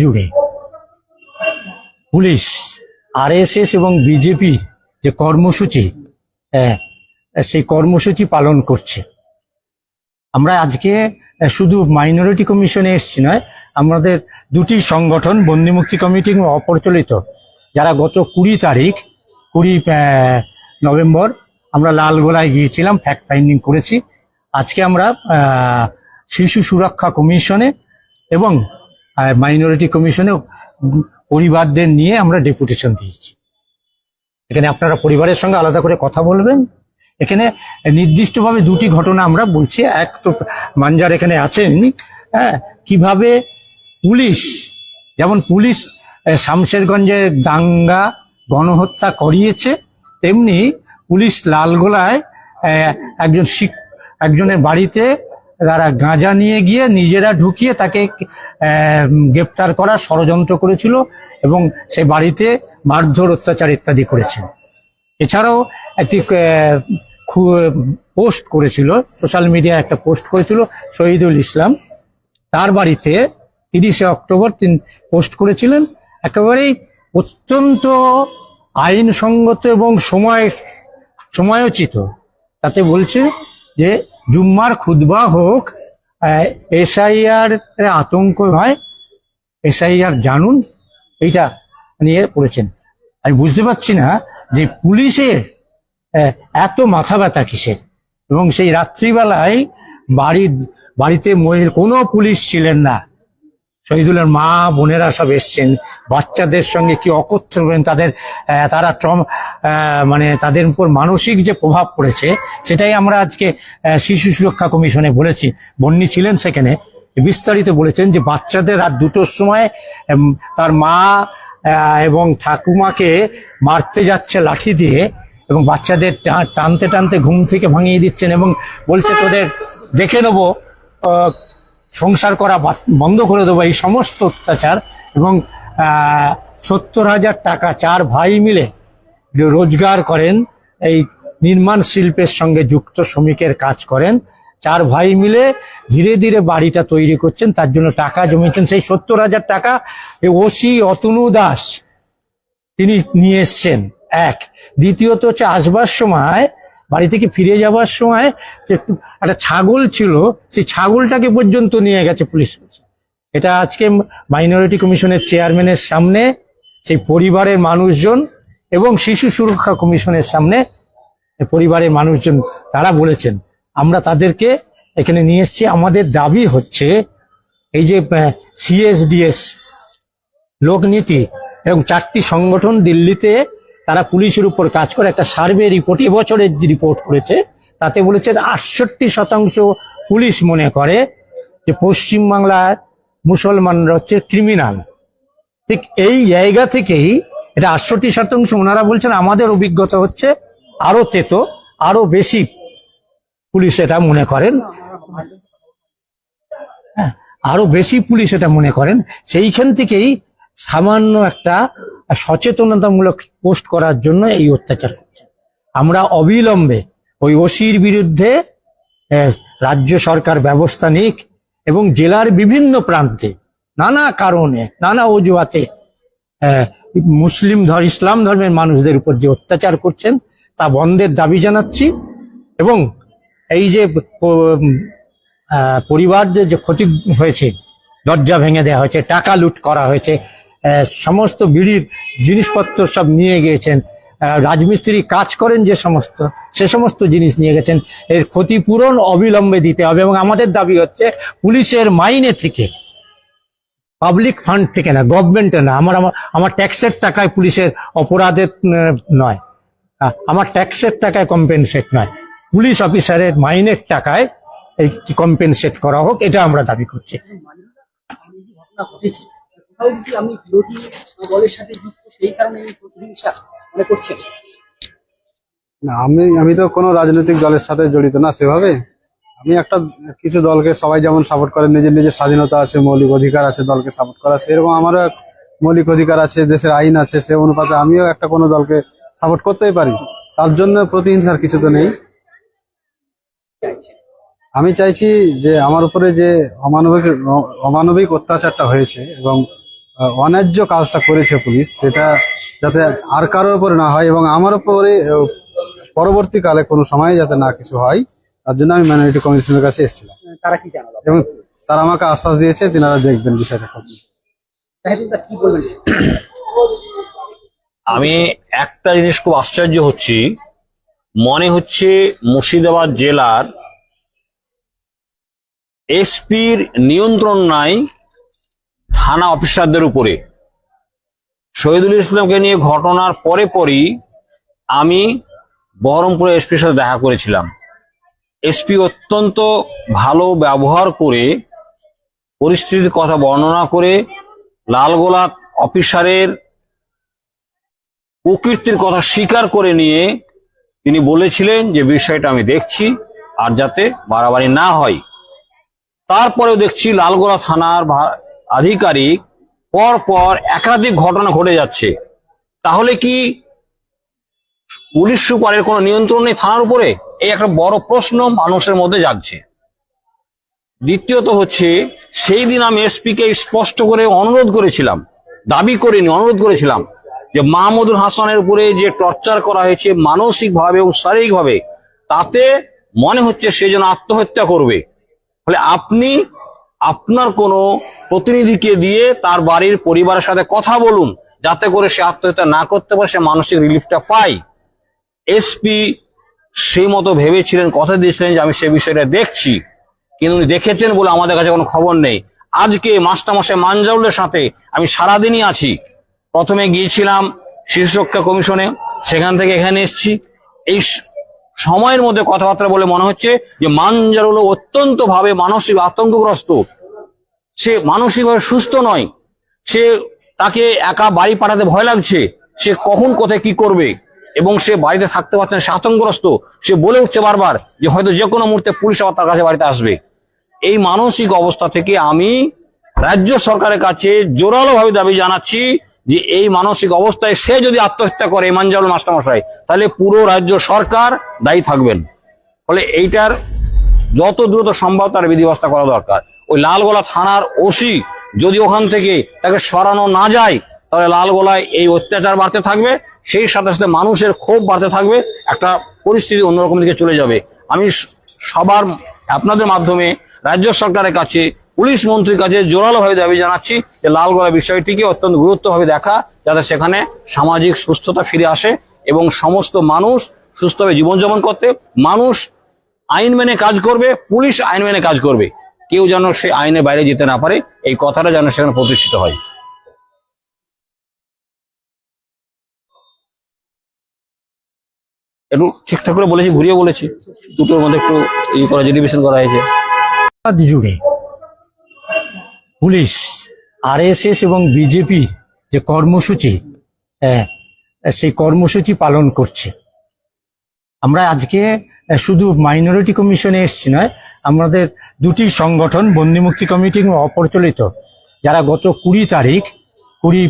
জুড়ে police, RSS এবং BJP যে কর্মসূচি সেই কর্মসূচি পালন করছে। আমরা আজকে শুধু মাইনরিটি কমিশনে এসছি নয়, আমাদের দুটি সংগঠন বন্দিমুক্তি কমিটি এবং অপ্রচলিত, যারা গত কুড়ি তারিখ, কুড়ি নভেম্বর আমরা লালগোলায় গিয়েছিলাম ফ্যাক্ট ফাইন্ডিং করেছি। আজকে আমরা শিশু সুরক্ষা কমিশনে এবং মাইনরিটি কমিশনে পরিবারদের নিয়ে আমরা ডেপুটেশন দিয়েছি। এখানে আপনারা পরিবারের সঙ্গে আলাদা করে কথা বলবেন। এখানে নির্দিষ্টভাবে দুটি ঘটনা আমরা বলছি। এক তো মানজার এখানে আছেন হ্যাঁ কীভাবে পুলিশ, যেমন পুলিশ শামশেরগঞ্জে দাঙ্গা, গণহত্যা করিয়েছে, তেমনি পুলিশ লালগোলায় একজন শিক, একজনের বাড়িতে তারা গাঁজা নিয়ে গিয়ে নিজেরা ঢুকিয়ে তাকে গ্রেপ্তার করার ষড়যন্ত্র করেছিল এবং সে বাড়িতে মারধর, অত্যাচার ইত্যাদি করেছে। এছাড়াও একটি পোস্ট করেছিল, সোশ্যাল মিডিয়ায় একটা পোস্ট করেছিল শহীদুল ইসলাম। তার বাড়িতে তিরিশে অক্টোবর তিনি, পোস্ট করেছিলেন। একেবারেই অত্যন্ত আইনসঙ্গত এবং সময়, সময়োচিত। তাতে বলছে যে জুম্মার খুদবা হোক এসআইআর আতঙ্ক নয় এসআইআর জানুন, এইটা নিয়ে পড়েছেন। আমি বুঝতে পারছি না যে পুলিশের এত মাথা ব্যথা কিসের? এবং সেই রাত্রিবেলায় বাড়ি বাড়িতে মহিলা কোনো পুলিশ ছিলেন না। শহীদুলের মা বোনেরা সব এসছেন। বাচ্চাদের সঙ্গে কি অকথ্য করেন তাদের তারা ট্রম মানে তাদের উপর মানসিক যে প্রভাব পড়েছে, সেটাই আমরা আজকে শিশু সুরক্ষা কমিশনে বলেছি। বন্যী ছিলেন সেখানে। বিস্তারিত বলেছেন যে বাচ্চাদের রাত দুটোর সময় তার মা এবং ঠাকুমাকে মারতে যাচ্ছে লাঠি দিয়ে এবং বাচ্চাদের টানতে টানতে ঘুম থেকে ভাঙিয়ে দিচ্ছেন এবং বলছে তোদের, দেখে নেব সংসার করা বন্ধ করে দেবো, এই সমস্ত অত্যাচার এবং সত্তর হাজার টাকা চার ভাই মিলে রোজগার করেন, এই নির্মাণ শিল্পের সঙ্গে যুক্ত শ্রমিকের কাজ করেন, চার ভাই মিলে ধীরে ধীরে বাড়িটা তৈরি করছেন, তার জন্য টাকা জমিয়েছেন। সেই সত্তর হাজার টাকা ওসি অতনু দাস, তিনি নিয়ে এসছেন। এক। দ্বিতীয়ত হচ্ছে, আসবার সময় বাড়ি থেকে ফিরে যাওয়ার সময় যে একটা ছাগল ছিল, সেই ছাগলটাকে পর্যন্ত নিয়ে গেছে পুলিশ। এটা আজকে মাইনরিটি কমিশনের চেয়ারম্যানের সামনে, সেই পরিবারের মানুষজন এবং শিশু সুরক্ষা কমিশনের সামনে পরিবারের মানুষজন তারা বলেছেন, আমরা তাদেরকে এখানে নিয়ে এসেছি। আমাদের দাবি হচ্ছে এই যে সিএসডিএস লোকনীতি এবং চারটি সংগঠন দিল্লিতে তারা পুলিশের উপর কাজ করে একটা সার্ভে রিপোর্ট এবছরের রিপোর্ট করেছে তাতে বলেছেন আটষট্টি শতাংশ পুলিশ মনে করে যে পশ্চিমবাংলার মুসলমানরা হচ্ছে ক্রিমিনাল। ঠিক এই জায়গা থেকেই এটা আটষট্টি শতাংশ ওনারা বলছেন আমাদের অভিজ্ঞতা হচ্ছে আরও তেতো আরও বেশি পুলিশ এটা মনে করেন। হ্যাঁ, আরও বেশি পুলিশ এটা মনে করেন। সেইখান থেকেই সামান্য একটা সচেতনতামূলক পোস্ট করার জন্য এই অত্যাচার করছে। আমরা অবিলম্বে ওই ওসির বিরুদ্ধে রাজ্য সরকার ব্যবস্থা নিক এবং জেলার বিভিন্ন প্রান্তে নানা কারণে, নানা অজুহাতে মুসলিম ধর, ইসলাম ধর্মের মানুষদের উপর যে অত্যাচার করছেন, তা বন্ধের দাবি জানাচ্ছি এবং এই যে পরিবারদের যে ক্ষতি হয়েছে, দরজা ভেঙে দেওয়া হয়েছে, টাকা লুট করা হয়েছে সমস্ত বিড়ির জিনিসপত্র সব নিয়ে গিয়েছেন। রাজমিস্ত্রি কাজ করেন যে সমস্ত, সে সমস্ত জিনিস নিয়ে গেছেন। এর ক্ষতিপূরণ অবিলম্বে দিতে হবে এবং আমাদের দাবি হচ্ছে পুলিশের মাইনে থেকে, পাবলিক ফান্ড থেকে না গভর্নমেন্টে না। আমার, আমার- ট্যাক্সের টাকায় পুলিশের অপরাধের নয়। আমার ট্যাক্সের টাকায় কম্পেনসেট নয়। পুলিশ অফিসারের মাইনের টাকায় এই কম্পেনসেট করা হোক, এটা আমরা দাবি করছি? আমি বিরোধী দলের সাথে যুক্ত সেই কারণে এই প্রতিহিংসা মনে করছেন না আমি আমি তো কোনো রাজনৈতিক দলের সাথে জড়িত না সেভাবে। আমি একটা কিছু দলকে সবাই যেমন সাপোর্ট করে নিজের নিজের স্বাধীনতা আছে মৌলিক অধিকার আছে দলকে সাপোর্ট করা সেরকম আমারও এক মৌলিক অধিকার আছে দেশের আইন আছে সে অনুপাতে আমিও একটা কোনো দলকে সাপোর্ট করতেই পারি। তার জন্য প্রতিহিংসার কিছু তো নেই। আমি চাইছি যে আমার উপরে যে অমানবিক অমানবিক অত্যাচারটা হয়েছে এবং অন্যায্য কাজটা করেছে পুলিশ সেটা যাতে আর কারোর উপরে না হয় এবং আমার উপরে পরবর্তীকালে কোনো সময় যাতে না কিছু হয় তার জন্য আমি মাইনরিটি কমিশনের কাছে এসেছিলাম। তারা কি জানালো? এবং তারা আমাকে আশ্বাস দিয়েছে তিনারা দেখবেন বিষয়টা কি বলবেন? আমি একটা জিনিস খুব আশ্চর্য হচ্ছি মনে হচ্ছে মুর্শিদাবাদ জেলার এসপির নিয়ন্ত্রণ নাই থানা অফিসারদের উপরে। শহীদুল ইসলামকে নিয়ে ঘটনার পরে পরই আমি বহরমপুরে এসপির সাথে দেখা করেছিলাম। এসপি অত্যন্ত ভালো ব্যবহার করে পরিস্থিতির কথা বর্ণনা করে লালগোলা অফিসারের প্রকৃতির কথা স্বীকার করে নিয়ে তিনি বলেছিলেন যে বিষয়টা আমি দেখছি আর যাতে বাড়াবাড়ি না হয়। তারপরেও দেখছি লালগোলা থানার আধিকারিক পর পর একাধিক ঘটনা ঘটে যাচ্ছে। তাহলে কি পুলিশ সুপারের কোনো নিয়ন্ত্রণ নেই থানার উপরে? এই একটা বড় প্রশ্ন মানুষের মধ্যে জাগছে। দ্বিতীয়ত হচ্ছে, সেই দিন আমি এসপি কে স্পষ্ট করে অনুরোধ করেছিলাম, দাবি করিনি, অনুরোধ করেছিলাম যে মাহমুদুল হাসানের উপরে যে টর্চার করা হয়েছে মানসিকভাবে এবং শারীরিকভাবে, তাতে মনে হচ্ছে সে যেন আত্মহত্যা করবে। ফলে আপনি আপনার কোনো প্রতিনিধিকে দিয়ে তার বাড়ির পরিবারের সাথে কথা বলুন, যাতে করে সে আত্মহত্যা না করতে পারে, সে মানসিক রিলিফটা পায়। এসপি সেই মতো ভেবেছিলেন, কথা দিয়েছিলেন যে আমি সে বিষয়টা দেখছি, কিন্তু উনি দেখেছেন বলে আমাদের কাছে কোনো খবর নেই। আজকে মাস্টারমশাই মানজাউলের সাথে আমি সারাদিনই আছি। প্রথমে গিয়েছিলাম শিশু সুরক্ষা কমিশনে, সেখান থেকে এখানে এসেছি। এই সময়ের মধ্যে কথাবার্তা বলে মনে হচ্ছে যে মানজারুল অত্যন্ত ভাবে মানসিক আতঙ্কগ্রস্ত। সে মানসিকভাবে সুস্থ নয়। সে তাকে একা বাড়ি পাঠাতে ভয় লাগছে। সে কখন কোথায় কি করবে? এবং সে বাড়িতে থাকতে পারছে না, সে আতঙ্কগ্রস্ত। সে বলে উঠছে বারবার যে হয়তো যে কোনো মুহূর্তে পুলিশ আবার তার কাছে বাড়িতে আসবে। এই মানসিক অবস্থা থেকে আমি রাজ্য সরকারের কাছে জোরালো ভাবে দাবি জানাচ্ছি যে এই মানসিক অবস্থায় সে যদি আত্মহত্যা করে ইমানজাউল মাস্টারমশাই, তাহলে পুরো রাজ্য সরকার দায়ী থাকবেন। ফলে এইটার যত দ্রুত সম্ভব তার বিধি ব্যবস্থা করা দরকার। ওই লালগোলা থানার ওসি যদি ওখান থেকে তাকে সরানো না যায়, তাহলে লালগোলায় এই অত্যাচার বাড়তে থাকবে, সেই সাথে সাথে মানুষের ক্ষোভ বাড়তে থাকবে, একটা পরিস্থিতি অন্যরকম দিকে চলে যাবে। আমি সবার আপনাদের মাধ্যমে রাজ্য সরকারের কাছে পুলিশ মন্ত্রীর কাছে জোরালোভাবে দাবি জানাচ্ছি যে লালগোলা বিষয়টিকে অত্যন্ত গুরুত্বভাবে দেখা, যাতে সেখানে সামাজিক সুস্থতা ফিরে আসে এবং সমস্ত মানুষ সুস্থভাবে জীবনযাপন করতে, মানুষ আইন মেনে কাজ করবে, পুলিশ আইন মেনে কাজ করবে। কেউ যেন সে আইনের বাইরে যেতে না পারে, এই কথাটা যেন সেখানে প্রতিষ্ঠিত হয়। একটু ঠিকঠাক করে বলেছি ঘুরিয়ে বলেছি। দুটোর মধ্যে একটু ই করা ডিভিশন করা হয়েছে। জুড়ে। পুলিশ, আরএসএস এবং বিজেপি যে কর্মসূচি সেই কর্মসূচি পালন করছে। আমরা আজকে শুধু মাইনরিটি কমিশনে এসছি নয়, আমাদের দুটি সংগঠন বন্দিমুক্তি কমিটি এবং অপ্রচলিত, যারা গত কুড়ি তারিখ, কুড়ি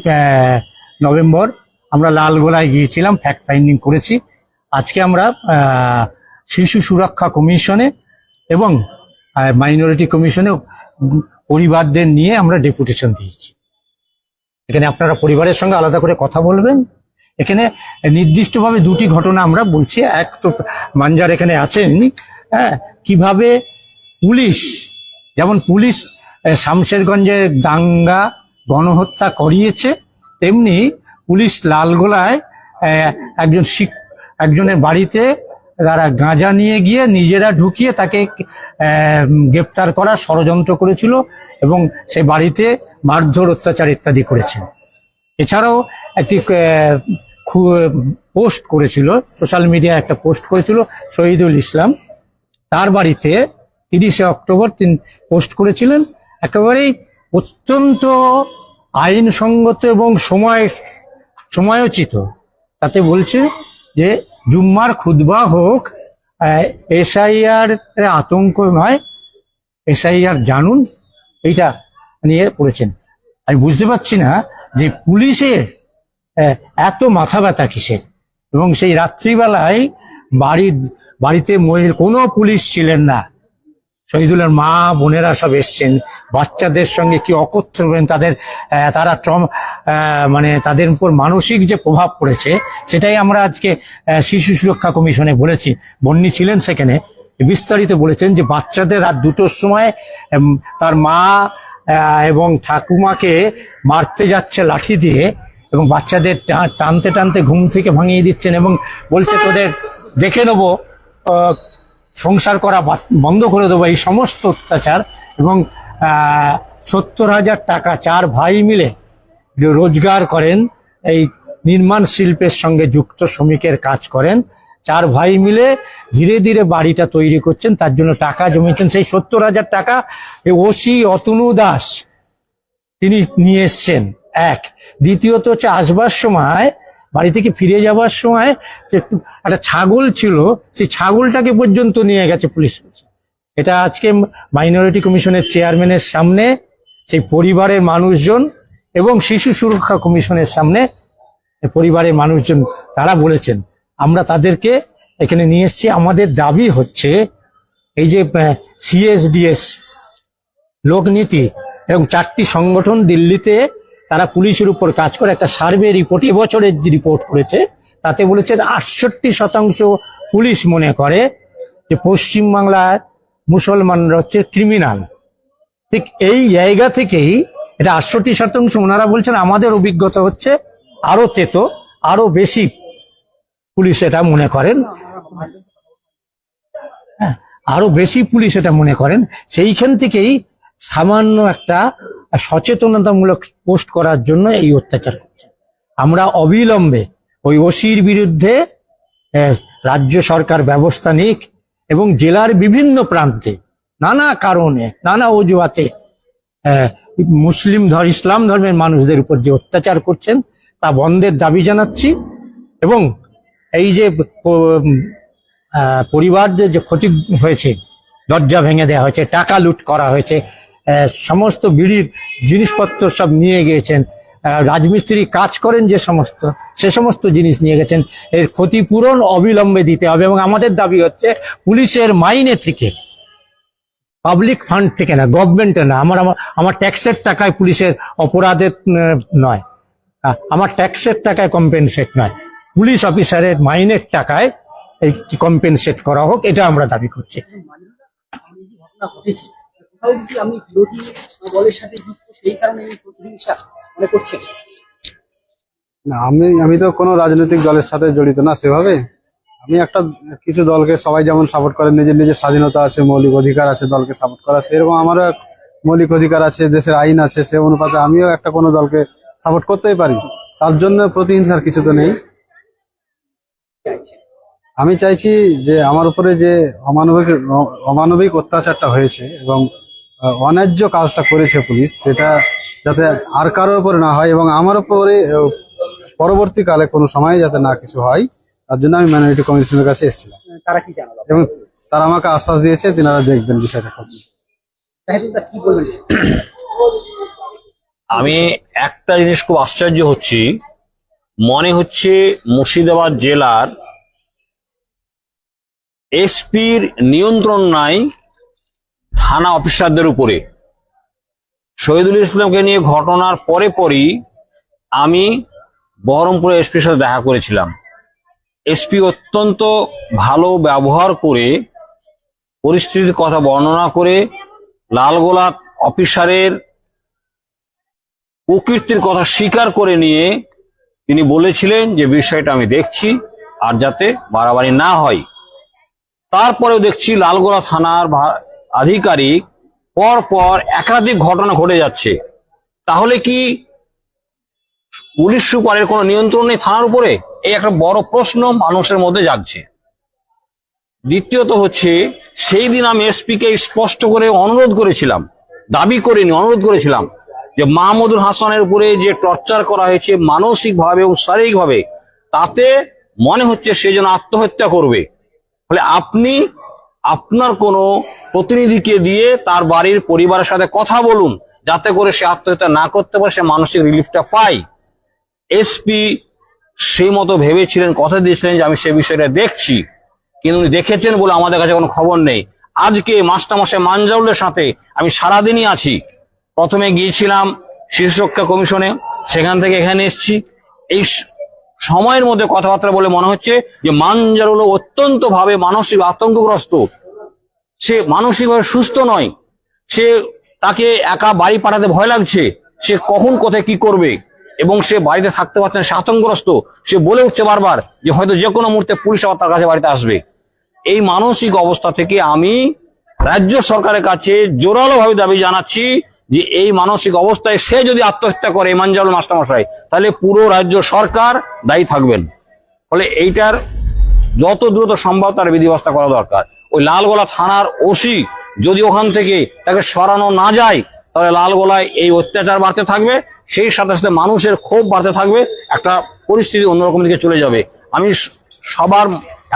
নভেম্বর আমরা লালগোলায় গিয়েছিলাম ফ্যাক্ট ফাইন্ডিং করেছি। আজকে আমরা শিশু সুরক্ষা কমিশনে এবং মাইনরিটি কমিশনে পরিবারদের নিয়ে আমরা ডেপুটেশন দিয়েছি। এখানে আপনারা পরিবারের সঙ্গে আলাদা করে কথা বলবেন। এখানে নির্দিষ্টভাবে দুটি ঘটনা আমরা বলছি। এক তো মানজার এখানে আছেন হ্যাঁ কীভাবে পুলিশ, যেমন পুলিশ শামশেরগঞ্জে দাঙ্গা গণহত্যা করিয়েছে, তেমনি পুলিশ লালগোলায় একজন শিক, একজনের বাড়িতে তারা গাঁজা নিয়ে গিয়ে নিজেরা ঢুকিয়ে তাকে গ্রেপ্তার করার ষড়যন্ত্র করেছিল এবং সে বাড়িতে মারধর, অত্যাচার ইত্যাদি করেছে। এছাড়াও একটি পোস্ট করেছিল, সোশ্যাল মিডিয়া একটা পোস্ট করেছিল শহীদুল ইসলাম। তার বাড়িতে তিরিশে অক্টোবর তিনি, পোস্ট করেছিলেন। একেবারেই অত্যন্ত আইনসঙ্গত এবং সময়, সময়োচিত। তাতে বলছে যে জুম্মার খুদবা হোক এসআইআর আতঙ্ক নয়, এসআইআর জানুন, এইটা নিয়ে পড়েছেন। আমি বুঝতে পারছি না যে পুলিশের এত মাথা ব্যথা কিসের? এবং সেই রাত্রিবেলায় বাড়ির, বাড়িতে কোনো পুলিশ ছিলেন না। শহীদুলের মা, বোনেরা সব এসছেন। বাচ্চাদের সঙ্গে কি অকথ্য তাদের তারা ট্রম মানে তাদের উপর মানসিক যে প্রভাব পড়েছে, সেটাই আমরা আজকে শিশু সুরক্ষা কমিশনে বলেছি। বন্যী ছিলেন সেখানে। বিস্তারিত বলেছেন যে বাচ্চাদের রাত দুটোর সময় তার মা এবং ঠাকুমাকে মারতে যাচ্ছে লাঠি দিয়ে এবং বাচ্চাদের টানতে টানতে ঘুম থেকে ভাঙিয়ে দিচ্ছেন এবং বলছে, তোদের দেখে নেব। সংসার করা বন্ধ করে দেবো, এই সমস্ত অত্যাচার এবং সত্তর হাজার টাকা চার ভাই মিলে রোজগার করেন, এই নির্মাণ শিল্পের সঙ্গে যুক্ত শ্রমিকের কাজ করেন, চার ভাই মিলে ধীরে ধীরে বাড়িটা তৈরি করছেন, তার জন্য টাকা জমিয়েছেন। সেই সত্তর হাজার টাকা ওসি অতনু দাস, তিনি নিয়ে এসছেন। এক। দ্বিতীয়ত হচ্ছে, আসবার সময় বাড়ি থেকে ফিরে যাবার সময় যে একটা ছাগল ছিল, সেই ছাগলটাকে পর্যন্ত নিয়ে গেছে পুলিশ। এটা আজকে মাইনরিটি কমিশনের চেয়ারম্যানের সামনে, সেই পরিবারের মানুষজন এবং শিশু সুরক্ষা কমিশনের সামনে পরিবারের মানুষজন তারা বলেছেন, আমরা তাদেরকে এখানে নিয়ে এসেছি। আমাদের দাবি হচ্ছে এই যে সিএসডিএস লোকনীতি এবং চারটি সংগঠন দিল্লিতে তারা পুলিশের উপর কাজ করে। একটা সার্ভে রিপোর্ট এবছরের রিপোর্ট করেছে তাতে বলেছেন আটষট্টি শতাংশ পুলিশ মনে করে যে পশ্চিমবাংলার মুসলমানরা হচ্ছে ক্রিমিনাল ঠিক এই জায়গা থেকেই এটা আটষট্টি শতাংশ ওনারা বলছেন আমাদের অভিজ্ঞতা হচ্ছে আরও তেতো আরও বেশি পুলিশ এটা মনে করেন। হ্যাঁ, আরও বেশি পুলিশ এটা মনে করেন। সেইখান থেকেই সামান্য একটা সচেতনতামূলক পোস্ট করার জন্য এই অত্যাচার করছে। আমরা অবিলম্বে ওই ওসির বিরুদ্ধে রাজ্য সরকার ব্যবস্থা নিক এবং জেলার বিভিন্ন প্রান্তে নানা কারণে, নানা অজুহাতে মুসলিম ধর, ইসলাম ধর্মের মানুষদের উপর যে অত্যাচার করছেন, তা বন্ধের দাবি জানাচ্ছি এবং এই যে পরিবারদের যে ক্ষতি হয়েছে, দরজা ভেঙে দেওয়া হয়েছে, টাকা লুট করা হয়েছে সমস্ত বিড়ির জিনিসপত্র সব নিয়ে গিয়েছেন। রাজমিস্ত্রি কাজ করেন যে সমস্ত, সে সমস্ত জিনিস নিয়ে গেছেন। এর ক্ষতিপূরণ অবিলম্বে দিতে হবে এবং আমাদের দাবি হচ্ছে পুলিশের মাইনে থেকে, পাবলিক ফান্ড থেকে না, গভর্নমেন্টে না। আমার আমার ট্যাক্সের টাকায় পুলিশের অপরাধের নয়। আমার ট্যাক্সের টাকায় কম্পেনসেট নয়। পুলিশ অফিসারের মাইনের টাকায় এই কম্পেনসেট করা হোক, এটা আমরা দাবি করছি। কি আমি বিরোধী দলের সাথে যুক্ত সেই কারণে এই প্রতিহিংসা মনে করছেন না আমি আমি তো কোনো রাজনৈতিক দলের সাথে জড়িত না সেভাবে। আমি একটা কিছু দলকে সবাই যেমন সাপোর্ট করে নিজের নিজের স্বাধীনতা আছে মৌলিক অধিকার আছে দলকে সাপোর্ট করা সেরকম আমারও এক মৌলিক অধিকার আছে দেশের আইন আছে সে অনুপাতে আমিও একটা কোনো দলকে সাপোর্ট করতেই পারি। তার জন্য প্রতিহিংসার কিছু তো নেই। আমি চাইছি যে আমার উপরে যে অমানবিক অমানবিক অত্যাচারটা হয়েছে এবং অন্যায্য কাজটা করেছে পুলিশ সেটা যাতে আর কারোর উপরে না হয় এবং আমার উপরে পরবর্তীকালে কোনো সময় যাতে না কিছু হয় তার জন্য আমি মাইনরিটি কমিশনের কাছে এসেছিলাম। তারা কি জানালো? এবং তারা আমাকে আশ্বাস দিয়েছে তিনারা দেখবেন বিষয়টা কি বলবেন? আমি একটা জিনিস খুব আশ্চর্য হচ্ছি মনে হচ্ছে মুর্শিদাবাদ জেলার এসপির নিয়ন্ত্রণ নাই থানা অফিসারদের উপরে। শহীদুল ইসলামকে নিয়ে ঘটনার পরে পরই আমি বহরমপুরে এসপির সাথে দেখা করেছিলাম। এসপি অত্যন্ত ভালো ব্যবহার করে পরিস্থিতির কথা বর্ণনা করে লালগোলা অফিসারের প্রকৃতির কথা স্বীকার করে নিয়ে তিনি বলেছিলেন যে বিষয়টা আমি দেখছি আর যাতে বাড়াবাড়ি না হয়। তারপরেও দেখছি লালগোলা থানার আধিকারিক পর পর একাধিক ঘটনা ঘটে যাচ্ছে। তাহলে কি পুলিশ সুপারের কোনো নিয়ন্ত্রণ নেই থানার উপরে? এই একটা বড় প্রশ্ন মানুষের মধ্যে জাগছে। দ্বিতীয়ত হচ্ছে, সেই দিন আমি এসপিকে স্পষ্ট করে অনুরোধ করেছিলাম, দাবি করিনি, অনুরোধ করেছিলাম যে মাহমুদুল হাসানের উপরে যে টর্চার করা হয়েছে মানসিকভাবে এবং শারীরিকভাবে, তাতে মনে হচ্ছে সে যেন আত্মহত্যা করবে। ফলে আপনি আপনার কোনো প্রতিনিধিকে দিয়ে তার বাড়ির পরিবারের সাথে কথা বলুন, যাতে করে সে আত্মহত্যা না করতে পারে, সে মানসিক রিলিফটা পায়। এসপি সেই মতো ভেবেছিলেন, কথা দিয়েছিলেন যে আমি সে বিষয়টা দেখছি, কিন্তু উনি দেখেছেন বলে আমাদের কাছে কোনো খবর নেই। আজকে মাস্টারমশাই মানজাউলের সাথে আমি সারাদিনই আছি। প্রথমে গিয়েছিলাম শিশু সুরক্ষা কমিশনে, সেখান থেকে এখানে এসেছি। এই সময়ের মধ্যে কথাবার্তা বলে মনে হচ্ছে যে মানজারুল অত্যন্ত ভাবে মানসিক আতঙ্কগ্রস্ত। সে মানসিকভাবে সুস্থ নয়। সে তাকে একা বাড়ি পাঠাতে ভয় লাগছে। সে কখন, কোথায়, কি করবে? এবং সে বাড়িতে থাকতে পারছে না, সে আতঙ্কগ্রস্ত। সে বলে উঠছে বারবার যে হয়তো যে কোনো মুহূর্তে পুলিশ আবার তার কাছে বাড়িতে আসবে। এই মানসিক অবস্থা থেকে আমি রাজ্য সরকারের কাছে জোরালো ভাবে দাবি জানাচ্ছি যে এই মানসিক অবস্থায় সে যদি আত্মহত্যা করে ইমানজাল মাস্টারমশাই, তাহলে পুরো রাজ্য সরকার দায়ী থাকবেন। ফলে এইটার যত দ্রুত সম্ভব তার বিধি ব্যবস্থা করা দরকার। ওই লালগোলা থানার ওসি যদি ওখান থেকে তাকে সরানো না যায়, তাহলে লালগোলায় এই অত্যাচার বাড়তে থাকবে, সেই সাথে সাথে মানুষের ক্ষোভ বাড়তে থাকবে, একটা পরিস্থিতি অন্যরকম দিকে চলে যাবে। আমি সবার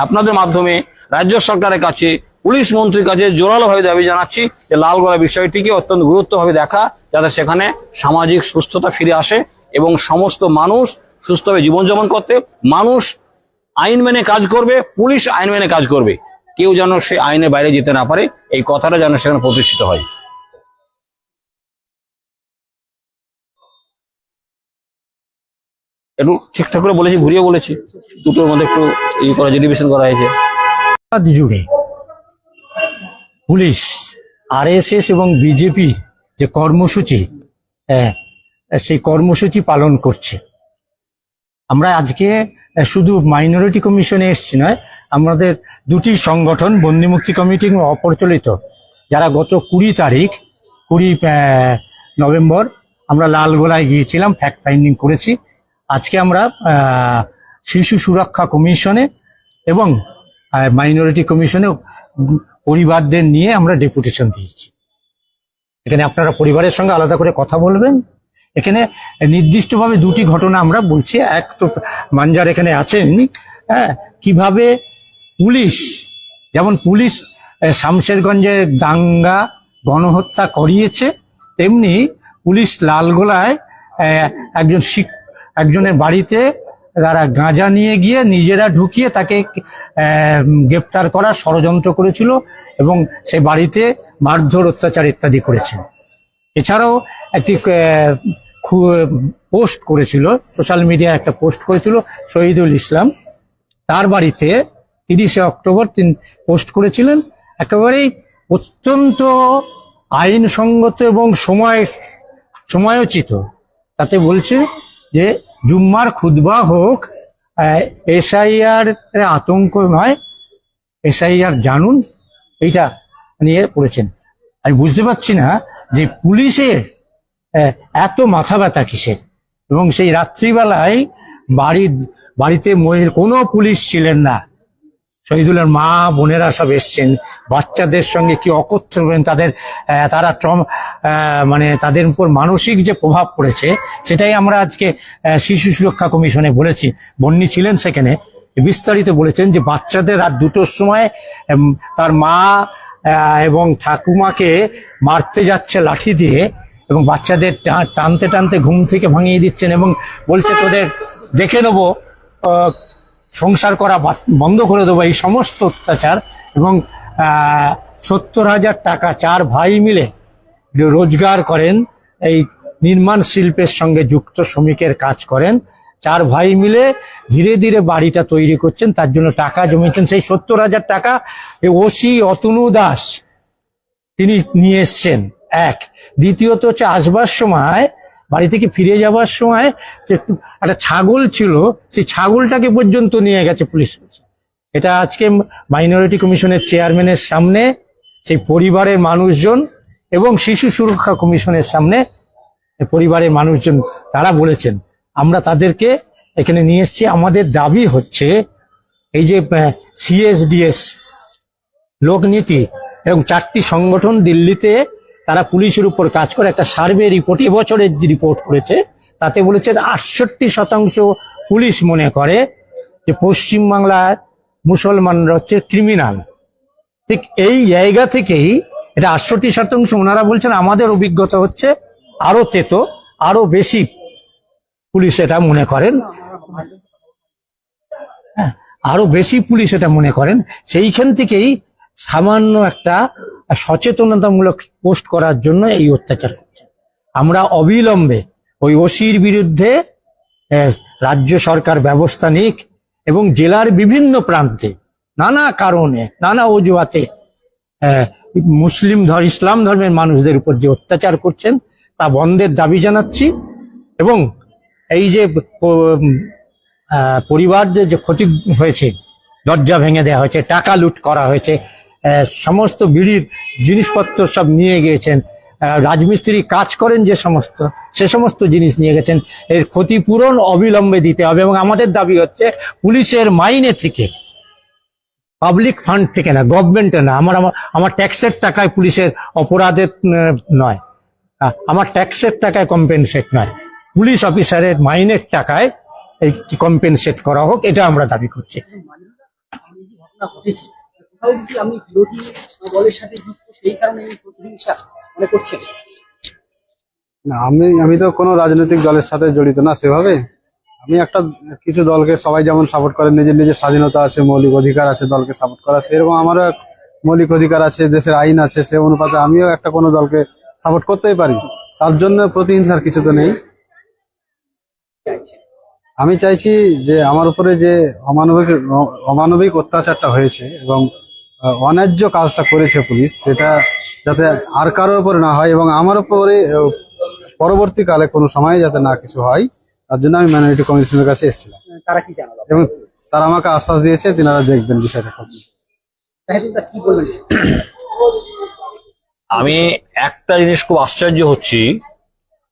আপনাদের মাধ্যমে রাজ্য সরকারের কাছে পুলিশ মন্ত্রীর কাছে জোরালোভাবে দাবি জানাচ্ছি যে লালগোলা বিষয়টিকে অত্যন্ত গুরুত্বভাবে দেখা, যাতে সেখানে সামাজিক সুস্থতা ফিরে আসে এবং সমস্ত মানুষ সুস্থভাবে জীবনযাপন করতে, মানুষ আইন মেনে কাজ করবে, পুলিশ আইন মেনে কাজ করবে। কেউ যেন সে আইনের বাইরে যেতে না পারে, এই কথাটা যেন সেখানে প্রতিষ্ঠিত হয়। একটু ঠিকঠাক করে বলেছি, ঘুরিয়ে বলেছি। দুটোর মধ্যে একটু ই করা ডিভিশন করা হয়েছে। জুড়ে। পুলিশ, আরএসএস এবং বিজেপি যে কর্মসূচি সেই কর্মসূচি পালন করছে। আমরা আজকে শুধু মাইনরিটি কমিশনে এসছি নয়, আমাদের দুটি সংগঠন বন্দিমুক্তি কমিটি এবং অপ্রচলিত, যারা গত কুড়ি তারিখ, কুড়ি নভেম্বর আমরা লালগোলায় গিয়েছিলাম ফ্যাক্ট ফাইন্ডিং করেছি। আজকে আমরা শিশু সুরক্ষা কমিশনে এবং মাইনরিটি কমিশনে পরিবারদের নিয়ে আমরা ডেপুটেশন দিয়েছি। এখানে আপনারা পরিবারের সঙ্গে আলাদা করে কথা বলবেন। এখানে নির্দিষ্টভাবে দুটি ঘটনা আমরা বলছি। এক তো মানজার এখানে আছেন হ্যাঁ কীভাবে পুলিশ, যেমন পুলিশ শামশেরগঞ্জে দাঙ্গা, গণহত্যা করিয়েছে, তেমনি পুলিশ লালগোলায় একজন শিক, একজনের বাড়িতে তারা গাঁজা নিয়ে গিয়ে নিজেরা ঢুকিয়ে তাকে গ্রেপ্তার করার ষড়যন্ত্র করেছিল এবং সে বাড়িতে মারধর, অত্যাচার ইত্যাদি করেছে। এছাড়াও একটি পোস্ট করেছিল, সোশ্যাল মিডিয়ায় একটা পোস্ট করেছিল শহীদুল ইসলাম। তার বাড়িতে তিরিশে অক্টোবর তিনি, পোস্ট করেছিলেন। একেবারেই অত্যন্ত আইনসঙ্গত এবং সময়, সময়োচিত। তাতে বলছে যে জুম্মার খুদবা হোক এসআইআর আতঙ্ক নয়, এসআইআর জানুন, এইটা নিয়ে পড়েছেন। আমি বুঝতে পারছি না যে পুলিশের এত মাথা ব্যথা কিসের? এবং সেই রাত্রিবেলায় বাড়ির, বাড়িতে মহিলা কোনো পুলিশ ছিলেন না। শহীদুলের মা বোনেরা সব এসছেন। বাচ্চাদের সঙ্গে কি অকথ্য করবেন তাদের তারা ট্রম মানে তাদের উপর মানসিক যে প্রভাব পড়েছে সেটাই আমরা আজকে শিশু সুরক্ষা কমিশনে বলেছি। বন্যী ছিলেন সেখানে। বিস্তারিত বলেছেন যে বাচ্চাদের রাত দুটোর সময় তার মা এবং ঠাকুমাকে মারতে যাচ্ছে লাঠি দিয়ে এবং বাচ্চাদের টানতে টানতে ঘুম থেকে ভাঙিয়ে দিচ্ছেন এবং বলছে তোদের দেখে নেব। সংসার করা বন্ধ করে দেবো এই সমস্ত অত্যাচার এবং সত্তর হাজার টাকা চার ভাই মিলে রোজগার করেন, এই নির্মাণ শিল্পের সঙ্গে যুক্ত শ্রমিকের কাজ করেন, চার ভাই মিলে ধীরে ধীরে বাড়িটা তৈরি করছেন, তার জন্য টাকা জমিয়েছেন। সেই সত্তর হাজার টাকা ওসি অতনু দাস তিনি নিয়ে এসছেন। এক। দ্বিতীয়ত হচ্ছে আসবার সময় বাড়ি থেকে ফিরে যাওয়ার সময় যে একটা ছাগল ছিল, সেই ছাগলটাকে পর্যন্ত নিয়ে গেছে পুলিশ। এটা আজকে মাইনরিটি কমিশনের চেয়ারম্যানের সামনে, সেই পরিবারের মানুষজন এবং শিশু সুরক্ষা কমিশনের সামনে পরিবারের মানুষজন তারা বলেছেন, আমরা তাদেরকে এখানে নিয়ে এসেছি। আমাদের দাবি হচ্ছে এই যে সিএসডিএস লোকনীতি এবং চারটি সংগঠন দিল্লিতে তারা পুলিশের উপর কাজ করে। একটা সার্ভে রিপোর্ট এবছরের যে রিপোর্ট করেছে তাতে বলেছেন আটষট্টি শতাংশ পুলিশ মনে করে যে পশ্চিমবাংলার মুসলমানরা হচ্ছে ক্রিমিনাল ঠিক এই জায়গা থেকেই এটা আটষট্টি শতাংশ ওনারা বলছেন আমাদের অভিজ্ঞতা হচ্ছে আরও তেতো আরও বেশি পুলিশ এটা মনে করেন। হ্যাঁ, আরও বেশি পুলিশ এটা মনে করেন। সেইখান থেকেই সামান্য একটা সচেতনতামূলক পোস্ট করার জন্য এই অত্যাচার করছে। আমরা অবিলম্বে ওই ওসির বিরুদ্ধে রাজ্য সরকার ব্যবস্থা নিক এবং জেলার বিভিন্ন প্রান্তে নানা কারণে, নানা অজুহাতে মুসলিম ধর, ইসলাম ধর্মের মানুষদের উপর যে অত্যাচার করছেন, তা বন্ধের দাবি জানাচ্ছি এবং এই যে পরিবারদের যে ক্ষতি হয়েছে, দরজা ভেঙে দেওয়া হয়েছে, টাকা লুট করা হয়েছে সমস্ত বিড়ির জিনিসপত্র সব নিয়ে গিয়েছেন। রাজমিস্ত্রি কাজ করেন যে সমস্ত, সে সমস্ত জিনিস নিয়ে গেছেন। এর ক্ষতিপূরণ অবিলম্বে দিতে হবে এবং আমাদের দাবি হচ্ছে পুলিশের মাইনে থেকে, পাবলিক ফান্ড থেকে না গভর্নমেন্টে না। আমার আমার ট্যাক্সের টাকায় পুলিশের অপরাধের নয়। আমার ট্যাক্সের টাকায় কম্পেনসেট নয়। পুলিশ অফিসারের মাইনের টাকায় এই কম্পেনসেট করা হোক, এটা আমরা দাবি করছি? আমি যে ঘটনা ঘটেছে কোথাও কি আমি বিরোধী দলের সাথে যুক্ত সেই কারণে এই প্রতিহিংসা মনে করছেন? না, আমি আমি তো কোনো রাজনৈতিক দলের সাথে জড়িত না সেভাবে। আমি একটা, কিছু দলকে সবাই যেমন সাপোর্ট করে, নিজের নিজের স্বাধীনতা আছে, মৌলিক অধিকার আছে, দলকে সাপোর্ট করা, সেরকম আমারও মৌলিক অধিকার আছে, দেশের আইন আছে, সে অনুপাতে আমিও একটা কোনো দলকে সাপোর্ট করতেই পারি। তার জন্য প্রতিহিংসার কিছু তো নেই। আমি চাইছি যে আমার উপরে যে অমানবিক অমানবিক অত্যাচারটা হয়েছে এবং অন্যায্য কাজটা করেছে পুলিশ সেটা যাতে আর কারোর উপরে না হয় এবং আমার উপরে পরবর্তীকালে কোনো সময় যাতে না কিছু হয় তার জন্য আমি মাইনরিটি কমিশনের কাছে এসেছিলাম। তারা কি জানালো? এবং তারা আমাকে আশ্বাস দিয়েছে তিনারা দেখবেন বিষয়টা কি বলবেন? আমি একটা জিনিস খুব আশ্চর্য হচ্ছি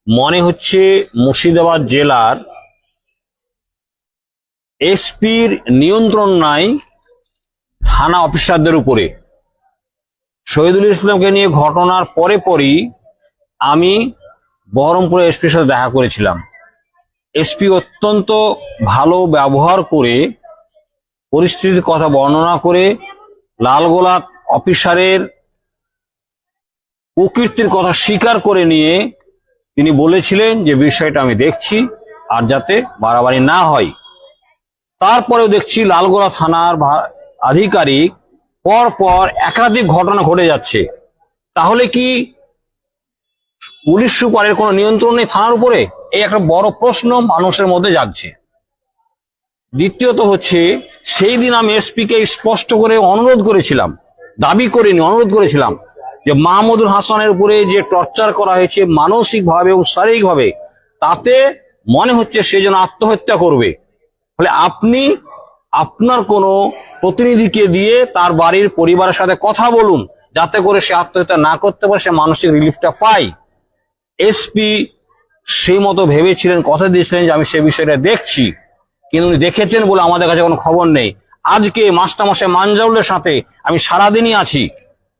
মনে হচ্ছে মুর্শিদাবাদ জেলার এসপির নিয়ন্ত্রণ নাই থানা অফিসারদের উপরে। শহীদুল ইসলামকে নিয়ে ঘটনার পরে পরই আমি বহরমপুরে এসপির সাথে দেখা করেছিলাম। এসপি অত্যন্ত ভালো ব্যবহার করে পরিস্থিতির কথা বর্ণনা করে লালগোলা অফিসারের প্রকৃতির কথা স্বীকার করে নিয়ে তিনি বলেছিলেন যে বিষয়টা আমি দেখছি আর যাতে বাড়াবাড়ি না হয়। তারপরেও দেখছি লালগোলা থানার আধিকারিক পর পর একাধিক ঘটনা ঘটে যাচ্ছে। তাহলে কি পুলিশ সুপারের কোনো নিয়ন্ত্রণ নেই থানার উপরে? এই একটা বড় প্রশ্ন মানুষের মধ্যে জাগছে। দ্বিতীয়ত হচ্ছে সেই দিন আমি এসপি কে স্পষ্ট করে অনুরোধ করেছিলাম, দাবি করিনি, অনুরোধ করেছিলাম যে মাহমুদুল হাসানের উপরে যে টর্চার করা হয়েছে মানসিক ভাবে এবং শারীরিক ভাবে তাতে মনে হচ্ছে সে যেন আত্মহত্যা করবে। ফলে আপনি আপনার কোনো প্রতিনিধিকে দিয়ে তার বাড়ির পরিবারের সাথে কথা বলুন, যাতে করে সে আত্মহত্যা না করতে পারে, সে মানসিক রিলিফটা পায়। এসপি সেই মতো ভেবেছিলেন, কথা দিয়েছিলেন যে আমি সে বিষয়টা দেখছি। কিন্তু উনি দেখেছেন বলে আমাদের কাছে কোনো খবর নেই। আজকে মাস্টারমশাই মানজাউলের সাথে আমি সারাদিনই আছি।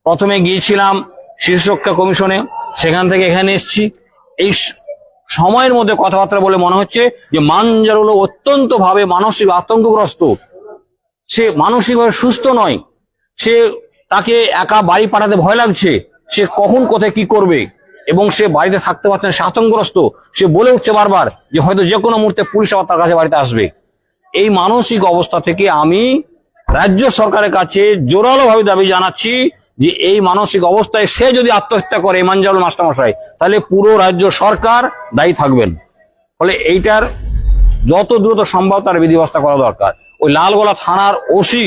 প্রথমে গিয়েছিলাম শিশু শীর্ষরক্ষা কমিশনে, সেখান থেকে এখানে এসেছি। এই সময়ের মধ্যে কথাবার্তা বলে মনে হচ্ছে যে মানজারুল অত্যন্ত ভাবে মানসিক আতঙ্কগ্রস্ত। সে মানসিকভাবে সুস্থ নয়। সে তাকে একা বাড়ি পাঠাতে ভয় লাগছে। সে কখন কোথায় কি করবে? এবং সে বাড়িতে থাকতে পারছে না, সে আতঙ্কগ্রস্ত। সে বলে উঠছে বারবার যে হয়তো যে কোনো মুহূর্তে পুলিশ আবার তার কাছে বাড়িতে আসবে। এই মানসিক অবস্থা থেকে আমি রাজ্য সরকারের কাছে জোরালো ভাবে দাবি জানাচ্ছি যে এই মানসিক অবস্থায় সে যদি আত্মহত্যা করে ইমানজাউল মাস্টারমশাই, তাহলে পুরো রাজ্য সরকার দায়ী থাকবেন। ফলে এইটার যত দ্রুত সম্ভব তার বিধি ব্যবস্থা করা দরকার। ওই লালগোলা থানার ওসি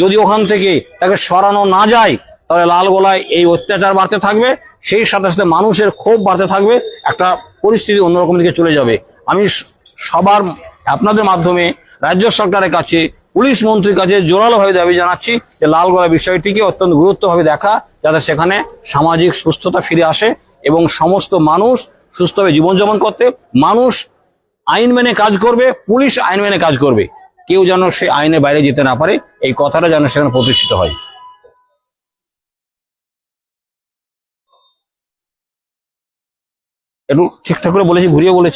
যদি ওখান থেকে তাকে সরানো না যায়, তাহলে লালগোলায় এই অত্যাচার বাড়তে থাকবে, সেই সাথে সাথে মানুষের ক্ষোভ বাড়তে থাকবে, একটা পরিস্থিতি অন্যরকম দিকে চলে যাবে। আমি সবার আপনাদের মাধ্যমে রাজ্য সরকারের কাছে পুলিশ মন্ত্রীর কাছে জোরালোভাবে দাবি জানাচ্ছি যে লালগোলা বিষয়টিকে অত্যন্ত গুরুত্বভাবে দেখা, যাতে সেখানে সামাজিক সুস্থতা ফিরে আসে এবং সমস্ত মানুষ সুস্থভাবে জীবনযাপন করতে, মানুষ আইন মেনে কাজ করবে, পুলিশ আইন মেনে কাজ করবে। কেউ যেন সে আইনের বাইরে যেতে না পারে, এই কথাটা যেন সেখানে প্রতিষ্ঠিত হয়। একটু ঠিকঠাক করে বলেছি, ঘুরিয়ে বলেছি।